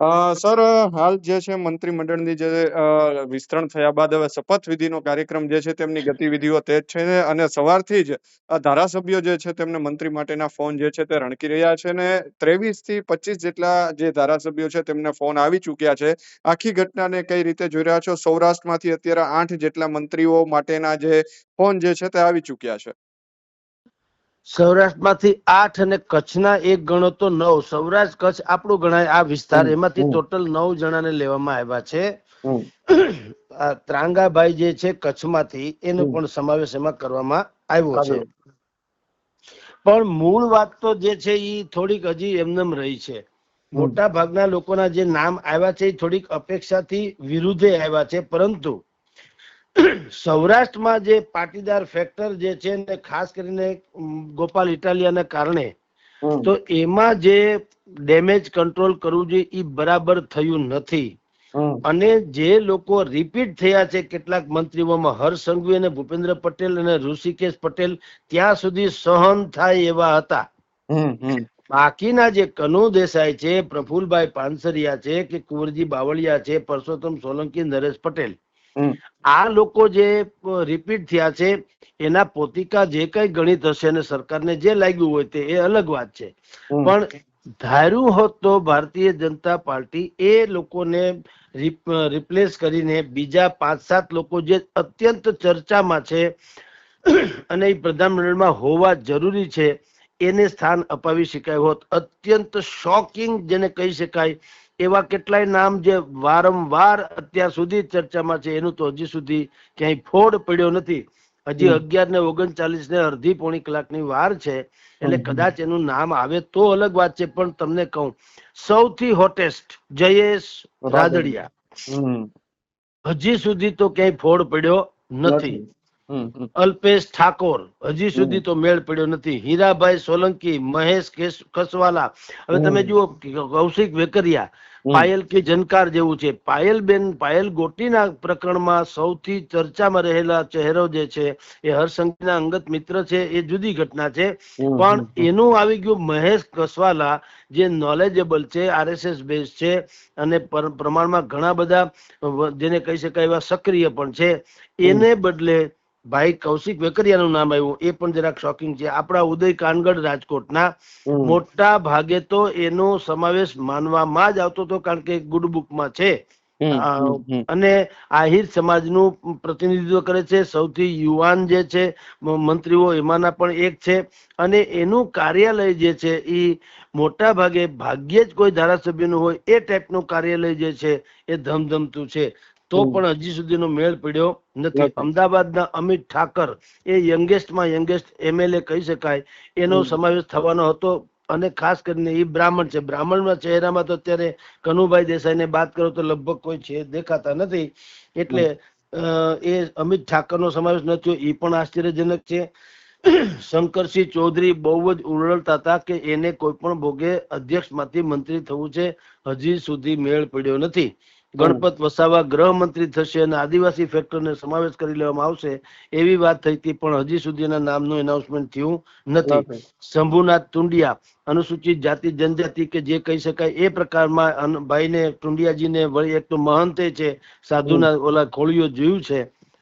Sir, હાલ જે છે મંત્રીમંડળની જે વિસ્તરણ થયા બાદ હવે શપથવિધિનો કાર્યક્રમ જે છે તેમની ગતિવિધિઓ તેજ છે અને સવારથી જ ધારાસભ્યો જે છે તેમને મંત્રી માટેના ફોન જે છે તે રણકી રહ્યા છે અને ત્રેવીસથી પચીસ જેટલા જે ધારાસભ્યો છે તેમને ફોન આવી ચૂક્યા છે. આખી ઘટનાને કઈ રીતે જોઈ રહ્યા છો? સૌરાષ્ટ્રમાંથી અત્યારે આઠ જેટલા મંત્રીઓ માટેના જે ફોન જે છે તે આવી ચૂક્યા છે. સૌરાષ્ટ્રમાંથી આઠ અને કચ્છના એક ગણો તો નવ. સૌરાષ્ટ્ર કચ્છ આપણું ગણાય આ વિસ્તાર. એમાંથી ટોટલ નવ જણાને લેવામાં આવ્યા છે. ત્રાંગાભાઈ જે છે કચ્છમાંથી એનો પણ સમાવેશ એમાં કરવામાં આવ્યો છે. પણ મૂળ વાત તો જે છે એ થોડીક હજી એમનેમ રહી છે. મોટા ભાગના લોકોના જે નામ આવ્યા છે એ થોડીક અપેક્ષાથી વિરુદ્ધે આવ્યા છે. પરંતુ સૌરાષ્ટ્રમાં જે પાટીદાર ફેક્ટર જે છે ને ખાસ કરીને ગોપાલ ઇટાલિયાના કારણે તો એમાં જે ડેમેજ કંટ્રોલ કરવું જોઈએ એ બરાબર થયું નથી. અને જે લોકો રિપીટ થયા છે કેટલાક મંત્રીઓમાં હર્ષ સંઘવી અને ભૂપેન્દ્ર પટેલ અને ઋષિકેશ પટેલ ત્યાં સુધી સહન થાય એવા હતા. બાકીના જે કનુ દેસાઈ છે પ્રફુલભાઈ પાનસરિયા છે કે કુંવરજી બાવળિયા છે પરસોત્તમ સોલંકી નરેશ પટેલ આ લોકો જે રિપીટ થયા છે એના પોતિકા જે કઈ ગણિત હશે અને સરકારને જે લાગ્યું હોય તે એ અલગ વાત છે. પણ ધાર્યું હોત તો ભારતીય જનતા પાર્ટી એ લોકોને રિપ્લેસ કરીને બીજા પાંચ સાત લોકો જે અત્યંત ચર્ચામાં છે અને એ પ્રધાનમંડળમાં હોવા જરૂરી છે એને સ્થાન અપાવી શકાય હોત. અત્યંત શોકિંગ જેને કહી શકાય એવા કેટલાય નામ જે વારંવાર અત્યાર સુધી ચર્ચામાં છે એનું તો હજી સુધી ક્યાંય ફોડ પડ્યો નથી. હજી અગિયાર ને ઓગણચાલીસ ને અડધી પોણી કલાકની વાર છે એટલે કદાચ એનું નામ આવે તો અલગ વાત છે પણ તમને કહું સૌથી હોટેસ્ટ જયેશ રાદડિયા. હજી સુધી તો ક્યાંય ફોડ પડ્યો નથી. અલ્પેશ ઠાકોર હજી સુધી તો મેળ પડ્યો નથી. હીરાભાઈ સોલંકી મહેશ કસવાલા. હવે તમે જુઓ કૌશિક વેકરિયા પાયલ કે જનકાર જેવું છે. પાયલબેન પાયલ ગોટીના પ્રકરણમાં સૌથી ચર્ચામાં રહેલા ચહેરો જે છે એ હર્ષંકના અંગત મિત્ર છે એ જુદી ઘટના છે. પણ એનું આવી ગયું મહેશ કસવાલા જે નોલેજેબલ છે આરએસએસ બેઝ છે અને પ્રમાણમાં ઘણા બધા જેને કહી શકાય એવા સક્રિય પણ છે. એને બદલે ભાઈ કૌશિક વેકરિયાનું નામ આવ્યું. એ પણ જરાક શોકિંગ છે. આપણા ઉદય કાનગડ રાજકોટના મોટા ભાગે તો એનો સમાવેશ માનવામાં જ આવતો હતો કારણ કે ગુડ બુકમાં છે. અને આહિર સમાજનું પ્રતિનિધિત્વ કરે છે. સૌથી યુવાન જે છે મંત્રીઓ એમાંના પણ એક છે. અને એનું કાર્યાલય જે છે એ મોટા ભાગે ભાગ્યે જ કોઈ ધારાસભ્યનું હોય એ ટાઈપનું કાર્યાલય જે છે એ ધમધમતું છે. તો. પણ હજી સુધીનો મેળ પડ્યો નથી. નથી. અમદાવાદના અમિત ઠાકર એ યંગેસ્ટમાં યંગેસ્ટ એમએલએ કહી શકાય. એનો સમાવેશ થવાનો હતો અને ખાસ કરીને એ બ્રાહ્મણ છે. બ્રાહ્મણના ચહેરામાં તો અત્યારે કનુભાઈ દેસાઈને વાત કરો તો લગભગ કોઈ છે દેખાતા નથી. એટલે એ અમિત ઠાકરનો સમાવેશ ન થયો. એ પણ આશ્ચર્યજનક છે. શંકરસિંહ ચૌધરી બહુ જ ઉરળતા હતા કે એને કોઈ પણ ભોગે અધ્યક્ષમાંથી મંત્રી થવું છે. હજી સુધી મેળ પડ્યો નથી. ગણપત વસાવા ગૃહમંત્રી થશે અને આદિવાસી ફેક્ટરને સમાવેશ કરી લેવામાં આવશે એવી વાત થઈ હતી પણ હજી સુધી એના નામનું એનાઉન્સમેન્ટ થયું નથી નથી. શંભુનાથ ટુંડિયા અનુસૂચિત જાતિ જનજાતિ કે જે કહી શકાય એ પ્રકારમાં ભાઈને ટુંડિયાજીને વળી એક તો મહંતે છે સાધુના ઓલા ખોળીઓ જોયું છે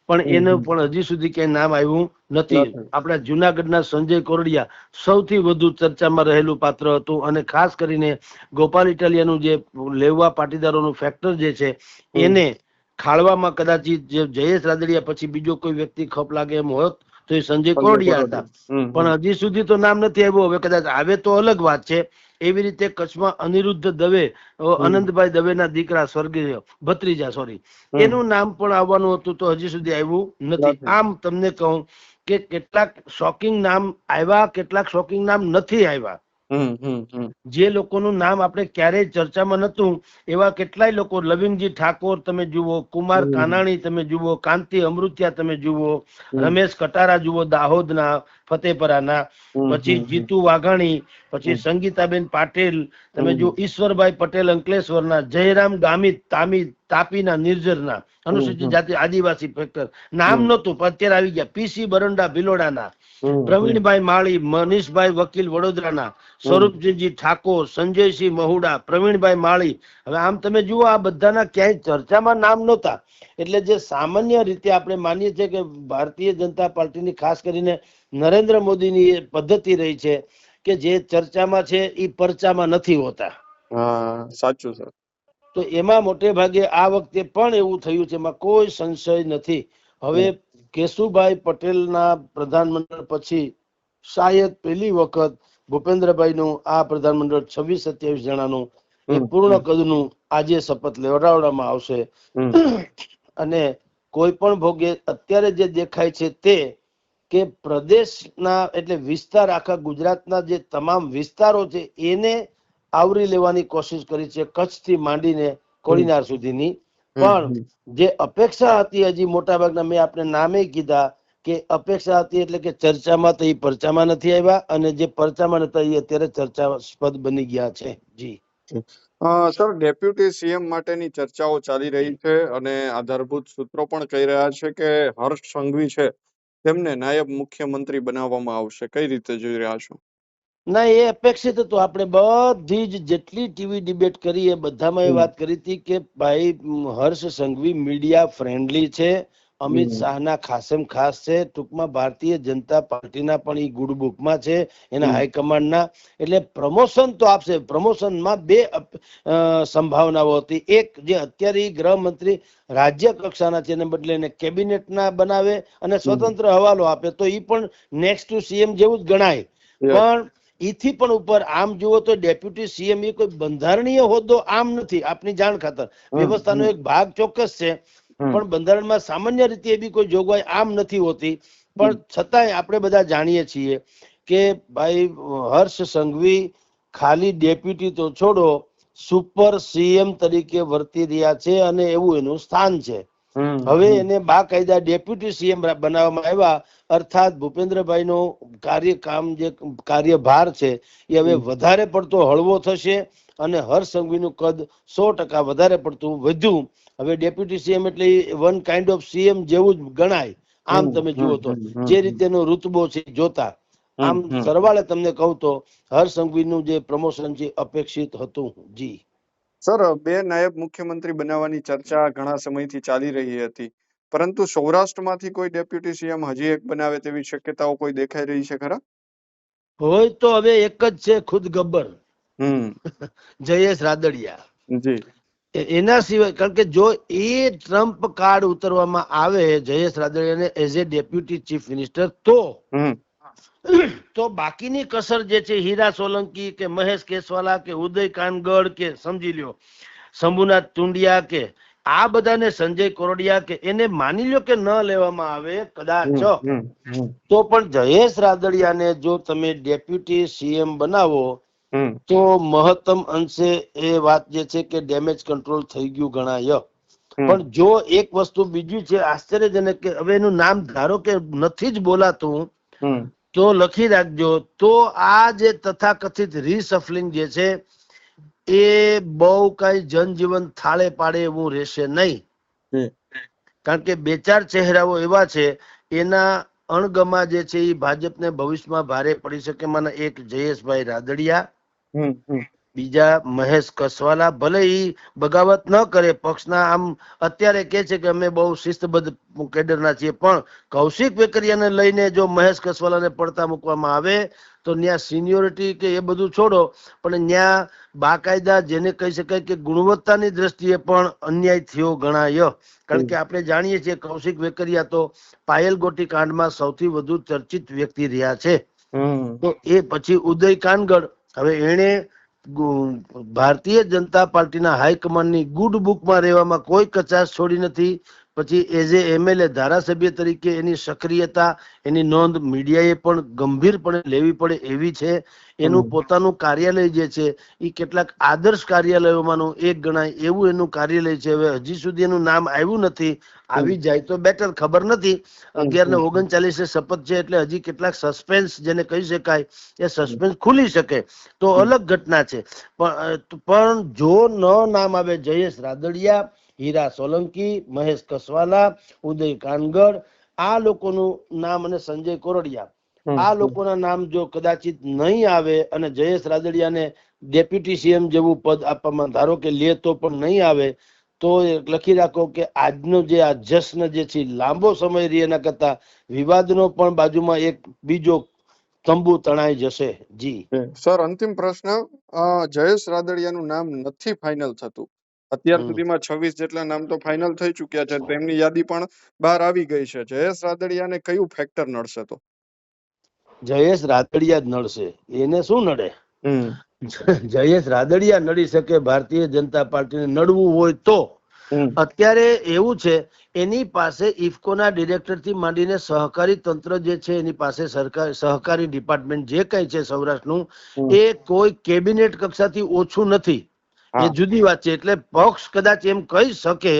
પણ એનું પણ હજી સુધી ક્યાંય નામ આવ્યું નથી. આપણા જુનાગઢના સંજય કોરડિયા સૌથી વધુ ચર્ચામાં રહેલું પાત્ર હતું અને ખાસ કરીને ગોપાલ ઇટાલિયાનું જે લેવા પાટીદારોનું ફેક્ટર જે છે એને ખાળવામાં કદાચ જે જયેશ રાદડિયા પછી બીજો કોઈ વ્યક્તિ ખપ લાગે એમ હોત તો એ સંજય કોરડિયા હતા. પણ હજી સુધી તો નામ નથી આવ્યું. હવે કદાચ આવે તો અલગ વાત છે. એવી રીતે કચ્છમાં અનિરુદ્ધ દવે અનંતભાઈ દવેના દીકરા સ્વર્ગીય ભત્રીજા સોરી એનું નામ પણ આવવાનું હતું તો હજી સુધી આવ્યું નથી. આમ તમને કહું કે કેટલાક શોકિંગ નામ આવ્યા કેટલાક શોકિંગ નામ નથી આવ્યા. જે લોકોનું નામ આપણે ક્યારેય ચર્ચામાં નતું એવા કેટલાય લોકો લવિંગજી ઠાકોર તમે જુઓ કુમાર કાનાણી તમે જુઓ કાંતિ અમૃત્યા તમે જુઓ રમેશ કટારા જુઓ દાહોદના ફતેપરાના પછી જીતુ વાઘાણી પછી સંગીતાબેન પાટેલ તમે જો ઈશ્વરભાઈ પટેલ અંકલેશ્વરના જયરામ ગામિત તામી તાપીના નિર્જરના અનુસૂચિત જાતિ આદિવાસી ફેક્ટર. નામ. નહોતું પણ અત્યારે આવી ગયા. પીસી બરંડા ભિલોડાના પ્રવીણભાઈ માળી મનીષભાઈ વકીલ વડોદરાના સ્વરૂપસિંહજી ઠાકોર સંજયસિંહ મહુડા પ્રવીણભાઈ માળી. હવે આમ તમે જુઓ આ બધાના ક્યાંય ચર્ચામાં નામ નહોતા. એટલે જે સામાન્ય રીતે આપણે માનીએ છીએ કે ભારતીય જનતા પાર્ટીની ખાસ કરીને નરેન્દ્ર મોદીની પદ્ધતિ રહી છે કે જે ચર્ચામાં છે એ પરચામાં નથી હોતા. સાચું સર તો એમાં મોટે ભાગે આ વખતે પણ એવું થયું છે એમાં કોઈ સંશય નથી. હવે કેશુભાઈ પટેલના પ્રધાનમંડળ પછી શાયદ પહેલી વખત ભૂપેન્દ્રભાઈનું આ પ્રધાનમંડળ છવ્વીસ સત્યાવીસ જણાનું પૂર્ણ કદનું આજે શપથ લેવડાવવામાં આવશે. અને કોઈ પણ ભોગે અત્યારે જે દેખાય છે તે કે પ્રદેશના એટલે વિસ્તાર આખા ગુજરાતના જે તમામ વિસ્તારો છે એને આવરી લેવાની કોશિશ કરી છે કચ્છથી માંડીને કોડીનાર સુધીની. પણ જે અપેક્ષા હતી હજી મોટા ભાગના મેં આપણે નામે કીધા કે અપેક્ષા હતી એટલે કે ચર્ચામાં તો એ પરચામાં નથી આવ્યા અને જે પરચામાં નતા એ અત્યારે ચર્ચાસ્પદ બની ગયા છે. જી. સર ડેપ્યુટી સીએમ માટેની ચર્ચાઓ ચાલી રહી છે અને આધારભૂત સૂત્રો પણ કહી રહ્યા છે કે હર્ષ સંઘવી છે. તેમને નાયબ મુખ્યમંત્રી બનાવવામાં આવશે. કઈ રીતે જોઈ રહ્યા છો? ના એ અપેક્ષિત હતું. આપણે બધી જ જેટલી ટીવી ડિબેટ કરી એ બધામાં એ વાત કરી હતી કે ભાઈ હર્ષ સંઘવી મીડિયા ફ્રેન્ડલી છે. અમિત. શાહના ખાસેમ ખાસ છે. ટૂંકમાં ભારતીય જનતા પાર્ટીના પણ એ ગુડ બુકમાં છે. એના. હાઈકમાન્ડના. એટલે પ્રમોશન તો આપશે. પ્રમોશનમાં બે સંભાવનાઓ હતી. એક જે અત્યારે ગૃહમંત્રી રાજ્ય કક્ષાના છે. એને બદલે એને કેબિનેટના બનાવે અને સ્વતંત્ર હવાલો આપે. તો એ પણ નેક્સ્ટ ટુ સીએમ જેવું જ ગણાય. પણ ઈથી પણ ઉપર આમ જુઓ તો ડેપ્યુટી સીએમ એ કોઈ બંધારણીય હોદ્દો આમ નથી. આપની જાણ ખાતર. વ્યવસ્થાનો એક ભાગ ચોક્કસ છે. પણ બંધારણમાં સામાન્ય રીતે એવી કોઈ જોગવાઈ આમ નથી હોતી. પણ છતાંય આપણે બધા જાણીએ છીએ કે ભાઈ હર્ષ સંઘવી ખાલી ડેપ્યુટી તો છોડો સુપર સીએમ તરીકે વર્તી રહ્યા છે અને એવું એનું સ્થાન છે. હવે. એને બાકાયદા ડેપ્યુટી સીએમ બનાવવામાં આવ્યા અર્થાત ભૂપેન્દ્રભાઈનો કાર્યકામ જે કાર્યભાર છે એ હવે વધારે પડતો હળવો થશે અને હર્ષ સંઘવીનું કદ સો ટકા વધારે પડતું વધ્યું. હવે ડેપ્યુટી સીએમ એટલે વન કાઇન્ડ ઓફ સીએમ જેવું જ ગણાય. આમ તમે જુઓ તો. જે રીતેનો રૂતબો છે જોતા. આમ. સરવાળે તમને કહું તો સંઘવીનું જે પ્રમોશન છે અપેક્ષિત હતું. જી. સર બે નાયબ મુખ્યમંત્રી બનાવવાની ચર્ચા ઘણા સમયથી ચાલી રહી હતી. પરંતુ સૌરાષ્ટ્રમાંથી કોઈ ડેપ્યુટી સીએમ હજી એક બનાવે તેવી શક્યતાઓ કોઈ દેખાઈ રહી છે ખરા? હોય તો હવે એક જ છે ખુદ ગબ્બર. હમ. જયેશ રાદડિયા. જી. એના સિવાય કારણ કે જો એ ટ્રમ્પ કાર્ડ ઉતરવામાં આવે Jayesh રાદડિયાને as a deputy chief minister તો તો બાકીની કસર જે છે હીરા સોલંકી કે મહેશ કેસવાલા કે ઉદય કાનગડ કે સમજી લ્યો શંભુનાથ ટુંડિયા કે આ બધાને સંજય કોરડિયા કે એને માની લ્યો કે ન લેવામાં આવે કદાચ. તો પણ જયેશ રાદડિયાને જો તમે ડેપ્યુટી સીએમ બનાવો તો મહત્તમ અંશે એ વાત જે છે કે ડેમેજ કંટ્રોલ થઈ ગયું ગણાય. પણ જો એક વસ્તુ બીજી છે આશ્ચર્યજનક કે હવે એનું નામ ધારો કે નથી જ બોલાતું તો લખી રાખજો. તો આ જે તથાકથિત રીસફલિંગ જે છે એ બહુ કઈ જનજીવન થાળે પાડે એવું રહેશે નહીં. કારણ કે બે ચાર ચહેરાઓ એવા છે એના અણગમા જે છે એ ભાજપને ભવિષ્યમાં ભારે પડી શકે. માના એક જયેશભાઈ રાદડિયા. બીજા મહેશ કસવાલા ભલે એ બગાવત ન કરે પક્ષના આમ અત્યારે કે છે કે અમે બહુ શિસ્તબદ્ધ કેડરના છીએ પણ કૌશિક વેકરિયાને લઈને જો મહેશ કસવાલાને પડતા મૂકવામાં આવે તો ત્યાં સિનિયોરિટી કે એ બધું છોડો પણ ત્યાં બાકાયદા જેને કહી શકાય કે ગુણવત્તાની દ્રષ્ટિએ પણ અન્યાય થયો ગણાય. કારણ કે આપણે જાણીએ છીએ કૌશિક વેકરિયા તો પાયલ ગોટી કાંડમાં સૌથી વધુ ચર્ચિત વ્યક્તિ રહ્યા છે. તો એ પછી ઉદય કાનગડ હવે એણે ભારતીય જનતા પાર્ટીના હાઈકમાન્ડની ગુડ બુકમાં રહેવામાં કોઈ કચાશ છોડી નથી. પછી એઝ એ એમએલએ ધારાસભ્ય તરીકે એની સક્રિયતા એની નોંધ મીડિયાએ પણ ગંભીરપણે લેવી પડે એવી છે. એનું પોતાનું કાર્યાલય જે છે એ કેટલાક આદર્શ કાર્યાલયોમાંનું એક ગણાય એવું એનું કાર્યાલય છે. હવે હજી સુધી એનું નામ આવ્યું નથી. આવી જાય તો બેટર ખબર નથી. અગિયાર ને ઓગણચાલીસે શપથ છે એટલે હજી કેટલાક સસ્પેન્સ જેને કહી શકાય એ સસ્પેન્સ ખુલી શકે. તો અલગ ઘટના છે. પણ પણ જો ન નામ આવે જયેશ રાદડિયા હીરા સોલંકી મહેશ કસવાલા ઉદય કાનગડ આ લોકોનું નામ અને સંજય કોરડિયા. આ લોકોના નામ જો કદાચિત નહીં આવે અને જયેશ રાદડિયાને ડેપ્યુટી સીએમ જેવું પદ આપવામાં ધારો કે લે તો પણ નહીં આવે તો લખી રાખો કે આજનો જે આ જશ્ન જે છે લાંબો સમય રહી એના કરતા વિવાદનો પણ બાજુમાં એક બીજો તંબુ તણાઈ જશે. જી. સર અંતિમ પ્રશ્ન જયેશ રાદડિયાનું નામ નથી ફાઇનલ થતું. અત્યાર સુધીમાં છવ્વીસ જેટલા નામ તો ફાઇનલ થઈ ચુક્યા છે. તેમની યાદી પણ બહાર આવી ગઈ છે. જયેશ રાદડિયાને કયું ફેક્ટર નડશે તો? જયેશ રાદડિયા જ નડશે. એને શું નડે? જયેશ રાદડિયા નડી શકે ભારતીય જનતા પાર્ટીને નડવું હોય તો. અત્યારે એવું છે એની પાસે ઇફકોના ડિરેક્ટરથી માંડીને સહકારી તંત્ર જે છે એની પાસે સરકાર સહકારી ડિપાર્ટમેન્ટ જે કઈ છે સૌરાષ્ટ્રનું. એ કોઈ કેબિનેટ કક્ષાથી ઓછું નથી. એ જુદી વાત છે. એટલે પક્ષ કદાચ એમ કહી શકે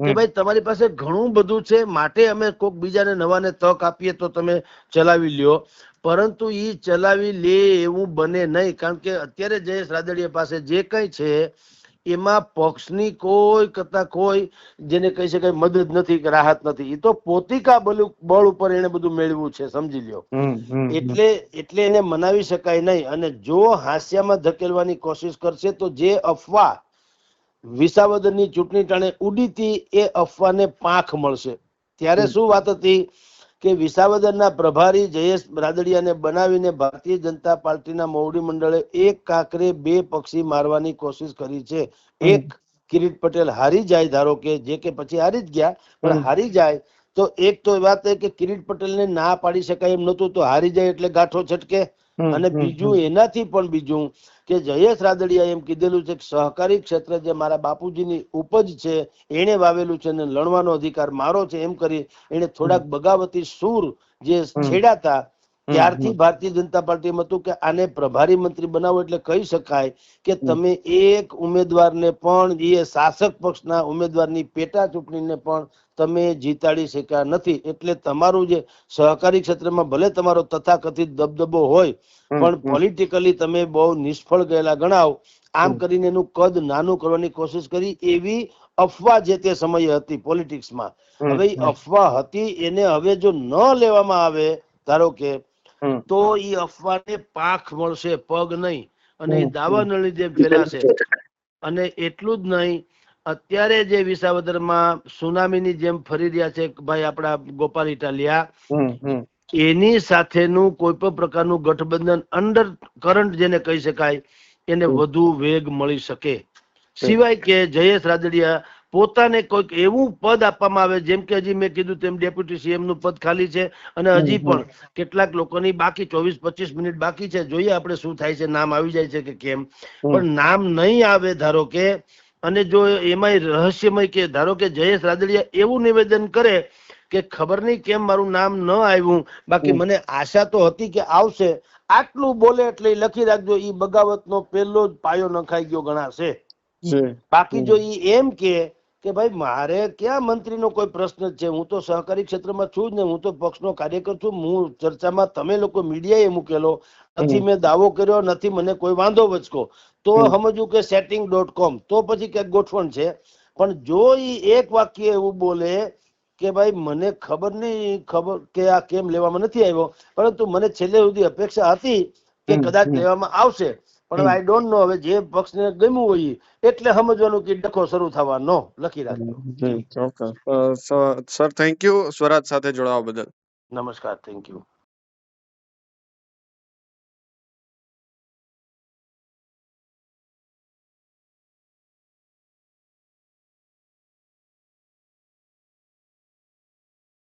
કે ભાઈ તમારી પાસે ઘણું બધું છે માટે અમે કોક બીજાને નવાને તક આપીએ તો તમે ચલાવી લ્યો. પરંતુ એ ચલાવી લે એવું બને નહીં. કારણ કે અત્યારે જયેશ રાદડીયા પાસે જે કઈ છે એમાં પક્ષની કોઈ કરતા કોઈ જેને કહી શકાય મદદ નથી કે રાહત નથી. એ તો પોતિકા બળ ઉપર એને બધું મેળવ્યું છે સમજી લ્યો. એટલે એટલે એને મનાવી શકાય નહીં. અને જો હાસ્યામાં ધકેલવાની કોશિશ કરશે તો જે અફવા વિસાવદરની ચૂંટણી ટાણે ઉડીતી એ અફવાને પાંખ મળશે. ત્યારે શું વાત હતી? કે વિસાવદરના પ્રભારી જયેશ રાદડિયાને બનાવીને ભારતીય જનતા પાર્ટીના મોવડી મંડળે એક કાકરે બે પક્ષી મારવાની કોશિશ કરી છે. એક કિરીટ પટેલ હારી જાય ધારો કે જે કે પછી હારી જ ગયા પણ હારી જાય તો એક તો વાત એ કે કિરીટ પટેલને ના પાડી શકાય એમ નતું તો હારી જાય એટલે ગાંઠો છટકે. અને બીજું એનાથી પણ બીજું કે જયેશ રાદડિયા એમ કીધેલું છે કે સહકારી ક્ષેત્ર જે મારા બાપુજીની ઉપજ છે એને વાવેલું છે અને લણવાનો અધિકાર મારો છે એમ કરી એને થોડાક બગાવતી સૂર જે છેડાતા ત્યારથી ભારતીય જનતા પાર્ટીમાં હતું કે આને પ્રભારી મંત્રી બનાવો એટલે કહી શકાય કે તમે એક ઉમેદવારને પણ એ શાસક પક્ષના ઉમેદવારની પેટા ચૂંટણીને પણ તમે જીતાડી શક્યા નથી. એટલે તમારું જે સહકારી ક્ષેત્રમાં ભલે તમારો તથાકથિત દબદબો હોય પણ પોલિટિકલી તમે બહુ નિષ્ફળ ગયેલા ગણાવ. આમ. કરીને એનું કદ નાનું કરવાની કોશિશ કરી. એવી અફવા જે તે સમયે હતી પોલિટિક્સમાં. હવે અફવા હતી એને હવે જો ન લેવામાં આવે ધારો કે. તો એ અફવાને પાખ મળશે પગ નહીં. અને એ હમ, દાવાનળની ફેલાશે. અને એટલું જ નહીં અત્યારે જે વિસાવદરમાં સુનામીની જેમ ફરી રહ્યા છે ભાઈ આપણા ગોપાલ ઇટાલિયા. એની સાથેનું કોઈ પણ પ્રકારનું ગઠબંધન અંડર કરંટ જેને કહી શકાય એને વધુ વેગ મળી શકે. સિવાય કે જયેશ રાદડિયા પોતાને કોઈક એવું પદ આપવામાં આવે જેમ કે હજી મેં કીધું તેમ ડેપ્યુટી સીએમનું પદ ખાલી છે અને હજી પણ કેટલાક લોકોની બાકી ચોવીસ પચીસ મિનિટ બાકી છે. જોઈએ આપણે શું થાય છે નામ આવી જાય છે કે કેમ. પણ નામ નહીં આવે ધારો કે અને જો એમાંય રહસ્યમય કે ધારો કે જયેશ રાદડિયા એવું નિવેદન કરે કે ખબર નહીં કેમ મારું નામ ન આવ્યું. બાકી મને આશા તો હતી કે આવશે. આટલું બોલે એટલે લખી રાખજો ઈ બગાવતનો પહેલો જ પાયો નખાઈ ગયો ગણાશે. બાકી જો ઈ એમ કે કે ભાઈ મારે ક્યાં મંત્રીનો કોઈ પ્રશ્ન છે? હું તો સહકારી ક્ષેત્રમાં છું જ ને હું તો પક્ષનો કાર્યકર છું. હું ચર્ચામાં તમે લોકો મીડિયાએ મૂકેલો. નથી મેં દાવો કર્યો નથી મને કોઈ વાંધો વચકો. તો સમજવું કે સેટિંગ ડોટ કોમ તો પછી ક્યાંક ગોઠવણ છે. પણ જો એ એક વાક્ય એવું બોલે કે ભાઈ મને ખબર નહીં ખબર કે આ કેમ લેવામાં નથી આવ્યો પરંતુ મને છેલ્લે સુધી અપેક્ષા હતી કે કદાચ લેવામાં આવશે. પણ આઈ ડોન્ટ નો હવે જે પક્ષને ગમ્યું હોય એટલે સમજવાનું કે ડખો શરૂ થવાનો. લખી રાખજો. સર થેન્ક યુ સ્વરાજ સાથે જોડાવા બદલ. નમસ્કાર થેન્ક યુ